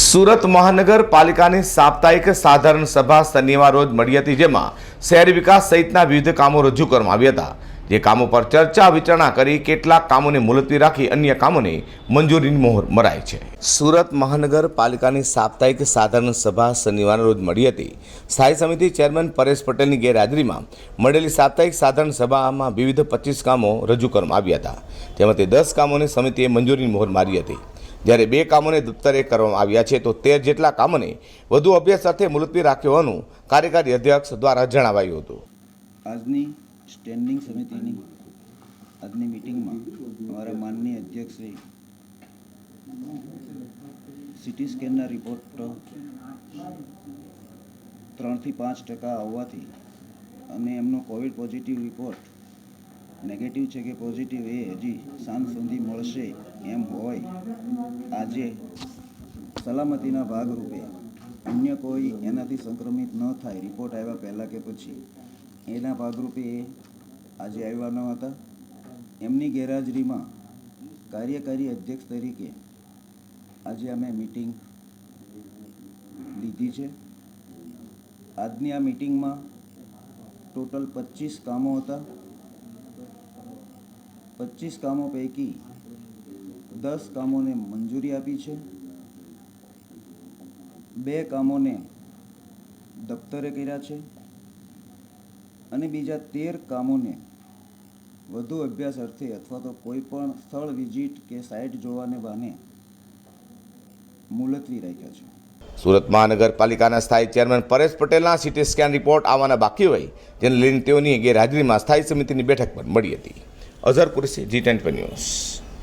સુરત મહાનગરપાલિકાની સાપ્તાહિક સાધારણ સભા શનિવાર રોજ મળી હતી, જેમાં શહેરી વિકાસ સહિતના વિવિધ કામો રજૂ કરવામાં આવ્યા હતા. જે કામો પર ચર્ચા વિચારણા કરી કેટલાક કામોને મુલતવી રાખી અન્ય કામોને મંજૂરીની મોહર મરાય છે. સુરત મહાનગરપાલિકાની સાપ્તાહિક સાધારણ સભા શનિવારના રોજ મળી હતી. સ્થાયી સમિતિ ચેરમેન પરેશ પટેલની ગેરહાજરીમાં મળેલી સાપ્તાહિક સાધારણ સભામાં વિવિધ પચીસ કામો રજૂ કરવામાં આવ્યા હતા. તેમાંથી દસ કામોને સમિતિએ મંજૂરીની મોહર મારી હતી. જ્યારે બે કામોને દફતરે કરવામાં આવ્યા છે, તો તેર જેટલા કામોને વધુ અભ્યાસ સાથે મુલતવી રાખ્યો હોવાનું કાર્યકારી અધ્યક્ષ દ્વારા જણાવાયું હતું. આજની સ્ટેન્ડિંગ સમિતિની, આજની મિટિંગમાં અમારા માનનીય અધ્યક્ષ શ્રી સિટી સ્કેનના રિપોર્ટ ત્રણથી પાંચ ટકા આવવાથી અને એમનો કોવિડ પોઝિટિવ રિપોર્ટ નેગેટિવ છે કે પોઝિટિવ એ હજી સાંજ સુધી મળશે એમ હોય. આજે સલામતીના ભાગરૂપે અન્ય કોઈ એનાથી સંક્રમિત ન થાય. રિપોર્ટ આવ્યા પહેલાં કે પછી. એના ભાગરૂપે એ આજે આવ્યા ન હતા. એમની ગેરહાજરીમાં કાર્યકારી અધ્યક્ષ તરીકે આજે અમે મિટિંગ લીધી છે. આજની આ મિટિંગમાં ટોટલ પચીસ કામો હતા. પચીસ કામો પૈકી દસ કામોને મંજૂરી આપી છે. બે કામોને દફતરે કર્યા છે. અને બીજા તેર કામોને વધુ અભ્યાસ અર્થે અથવા તો કોઈ પણ સ્થળ વિઝિટ કે સાઇટ જોવાને બહાને મુલતવી રાખ્યા છે. સુરત મહાનગરપાલિકાના સ્થાયી ચેરમેન પરેશ પટેલના સીટી સ્કેન રિપોર્ટ આવવાના બાકી હોય, જેને લઈને તેઓની ગેરહાજરીમાં સ્થાયી સમિતિની બેઠક પણ મળી હતી. Azhar Qureshi ji ten news